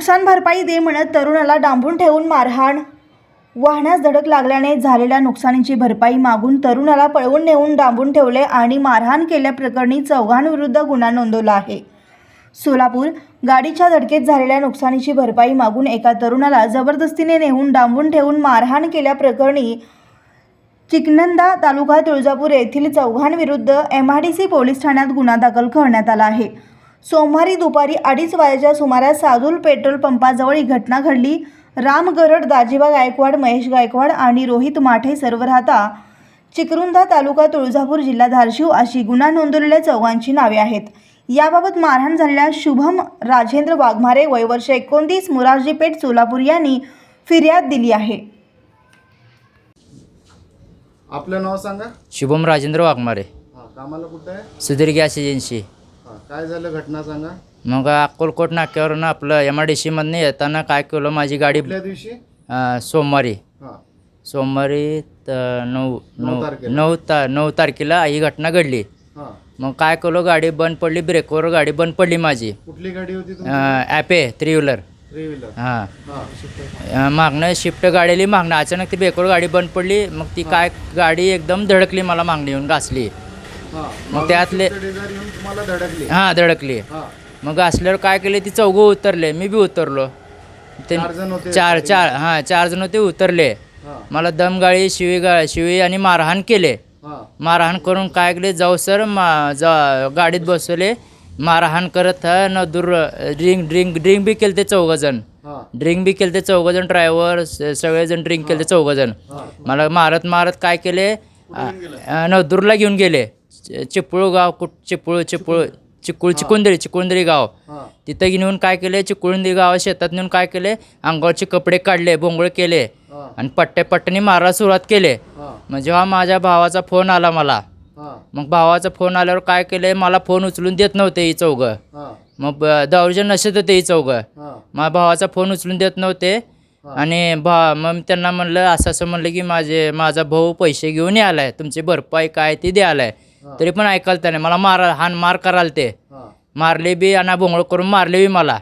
नुकसान भरपाई दे म्हणत तरुणाला डांबून ठेवून मारहाण. वाहनास धडक लागल्याने झालेल्या नुकसानीची भरपाई मागून तरुणाला पळवून नेऊन डांबून ठेवले आणि मारहाण केल्याप्रकरणी चौघांविरुद्ध गुन्हा नोंदवला आहे. सोलापूर गाडीच्या धडकेत झालेल्या नुकसानीची भरपाई मागून एका तरुणाला जबरदस्तीने नेऊन डांबून ठेवून मारहाण केल्याप्रकरणी चिकनंदा तालुका तुळजापूर येथील चौघांविरुद्ध M I D C police ठाण्यात गुन्हा दाखल करण्यात आला आहे. सोमवारी दुपारी अडीच वाजेच्या सुमारास साधूल पेट्रोल पंपाजवळ ही घटना घडली. राम गरड दाजिबा गायकवाड महेश गायकवाड आणि रोहित माठे सर्व राहता चिकरुंदा तालुका तुळजापूर जिल्हा धारशिव अशी गुन्हा नोंदवलेल्या चौघांची नावे आहेत. याबाबत मारहाण झालेल्या शुभम राजेंद्र वाघमारे वय वर्ष एकोणतीस मुरारजी पेठ सोलापूर यांनी फिर्याद दिली आहे. आपलं नाव सांगा. शुभम राजेंद्र वाघमारे. हा कामाला कुठं आहे? Sudhir gas agency. काय झालं? घटना सांगा. मग अक्कलकोट नाक्यावरून आपलं एम आय डी सीमधनं येताना काय केलं? माझी गाडी कुठल्या दिवशी? अं, सोमवारी. हा. सोमवारी त- नऊ नऊ तारखेला. नऊ ता नऊ तारखेला ही घटना घडली. हा. मग काय केलं? गाडी बंद पडली ब्रेकवर गाडी बंद पडली माझी. कुठली गाडी होती तुमची? Ape three wheeler three wheeler हां. हा. अं, मागणं शिफ्ट गाडीली मागणं अचानक ती ब्रेकवर गाडी बंद पडली. मग ती काय गाडी एकदम धडकली मला मागणी येऊन घासली. मग त्यातले- तुम्हाला धडकली. हां धडकली. हा. मग असल्यावर काय केले ती चौघं उतरले मी बी उतरलो. ते चार चार चार हां चार जण ते उतरले. हा. मला दमगाळी शिवी गा शिवी आणि मारहाण केले. हा. मारहाण करून काय केले जाऊ सर मा जा गाडीत बसवले. मारहाण करत हा न दूर ड्रिंक ड्रिंक ड्रिंक बी केले ते चौघं जण. हा. ड्रिंक बी केले ते चौघं जण ड्रायव्हर सगळेजण ड्रिंक केले ते चौघं जण. हा. मला मारत मारत काय केले नदूरला घेऊन गेले. चिपळू गाव कुठ चिपळू चिपळू चिकुळ चिकुंदरी चिकुंदरी गाव. तिथं नेऊन काय केले? चिकुळुंदी गावात शेतात नेऊन काय केले? अंगावरचे कपडे काढले बोंगळे केले. आणि पट्टे पट्ट्याने मारायला सुरुवात केले. हा. मग जेव्हा माझ्या भावाचा फोन आला मला. मग भावाचा फोन आल्यावर काय केले? मला फोन उचलून देत नव्हते ही चौघं. मग दहावीच्या नशेत होते ही चौघं. माझ्या भावाचा फोन उचलून देत नव्हते. आणि भा मग त्यांना म्हणलं असं असं म्हणलं की माझे माझा भाऊ पैसे घेऊन यायलाय तुमची भरपाई काय ती द्यायलाय तरी पण ऐकाल त्याने. मला मार हान मार कराल ते. मारले बी आणि भोंगळ करून मारले बी मला.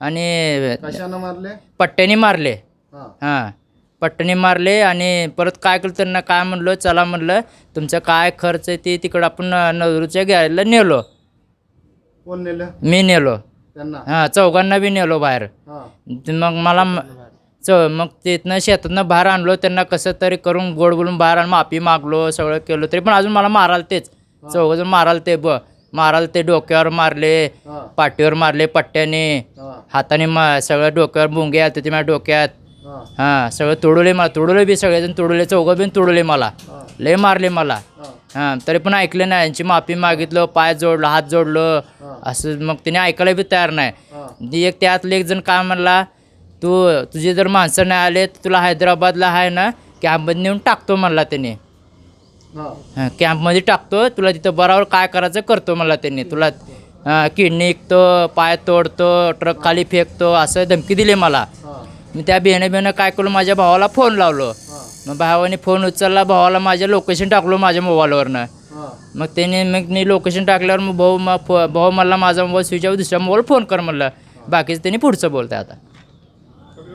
आणि कशानं मारले? पट्ट्याने मारले. हा. पट्ट्याने मारले आणि परत काय केलं त्यांना काय म्हणलं? चला म्हणलं तुमचं काय खर्च आहे ते तिकडं आपण नवरूच्या घ्यायला नेलो. कोण नेलं? मी नेलो. त्यांना? हां चौघांना बी नेलो बाहेर. मग मला म- च मग तिथनं शेतातनं बाहेर आणलो त्यांना कसं तरी करून गोड बोलून बाहेर आण माफी मागलो सगळं केलं तरी. पण अजून मला माराल तेच. चौघजण माराल ते ब माराल ते डोक्यावर मारले पाठीवर मारले पट्ट्याने. हाताने मा सगळं डोक्यावर बुंगे आले ते माझ्या डोक्यात. हा. सगळं तोडवले मला तोडवले बी सगळेजण तोडवले चौघं बी तोडवले मला. लय मारले मला. हा. तरी पण ऐकले नाही यांची माफी मागितलं पाय जोडलं हात जोडलं. असं मग त्याने ऐकायला बी तयार नाही. एक त्यातले एक जण काय म्हणला तू तुझे जर माणसं नाही आले तर तुला हैदराबादला आहे ना कॅम्पमध्ये नेऊन टाकतो म्हणला त्याने. हा. कॅम्पमध्ये टाकतो तुला तिथं बरोबर काय करायचं करतो म्हणला त्यांनी. तुला किडनी विकतो पाय तोडतो ट्रक खाली फेकतो असं धमकी दिली मला. हा. मी त्या बियाणं बियाणं काय केलं माझ्या भावाला फोन लावलो. मग भावाने फोन उचलला भावाला माझ्या लोकेशन टाकलो माझ्या मोबाईलवरनं. मग त्याने मग मी लोकेशन टाकल्यावर मग भाऊ मग भाऊ मला माझा मोबाईल स्विच दुसऱ्या मोबाईल फोन कर म्हणलं. बाकीचं त्यांनी पुढचं बोलतं आता.